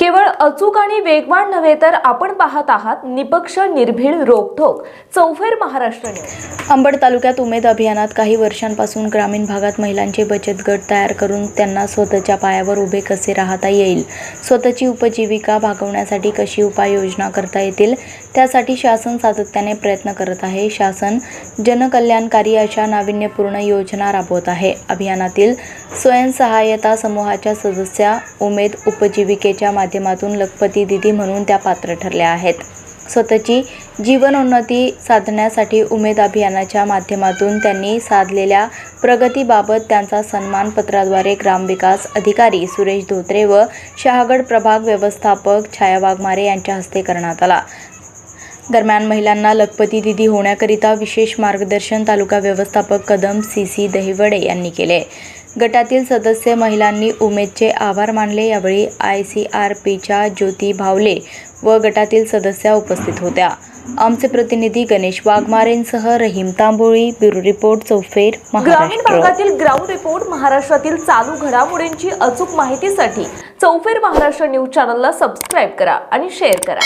केवळ अचूक आणि वेगवान नव्हे तर आपण पाहत आहात निपक्ष निर्भीड रोखोक चौफेर महाराष्ट्र न्यूज. अंबड तालुक्यात उमेद अभियानात काही वर्षांपासून ग्रामीण भागात महिलांचे बचत गट तयार करून त्यांना स्वतःच्या पायावर उभे कसे राहता येईल? स्वतःची उपजीविका भागवण्यासाठी कशी उपाययोजना करता येतील? त्यासाठी शासन सातत्याने प्रयत्न करत आहे. शासन जनकल्याणकारी अशा नाविन्यपूर्ण योजना राबवत आहे. अभियानातील स्वयंसहाय्यता समूहाच्या सदस्या उमेद उपजीविकेच्या माध्यमातून माध्यमातून लखपती दिदी म्हणून त्या पात्र ठरल्या आहेत. स्वतःची जीवनोन्नती साधण्यासाठी उमेद अभियानाच्या माध्यमातून त्यांनी साधलेल्या प्रगतीबाबत त्यांचा सन्मान पत्राद्वारे ग्रामविकास अधिकारी सुरेश धोत्रे व शहागड प्रभाग व्यवस्थापक छाया वाघमारे यांच्या हस्ते करण्यात आला. दरम्यान महिलांना लखपती दिदी होण्याकरिता विशेष मार्गदर्शन तालुका व्यवस्थापक कदम सी सी दहिवडे यांनी केले. गटातील सदस्य महिलांनी उमेदचे आभार मानले. यावेळी आय सी आर पीच्या ज्योती भावले व गटातील सदस्या उपस्थित होत्या. आमचे प्रतिनिधी गणेश वाघमारेंसह रहीम तांबोळी ब्युरो रिपोर्ट चौफेर ग्रामीण भागातील ग्राउंड रिपोर्ट महाराष्ट्रातील चालू घडामोडींची अचूक माहितीसाठी चौफेर महाराष्ट्र न्यूज चॅनलला सबस्क्राईब करा आणि शेअर करा.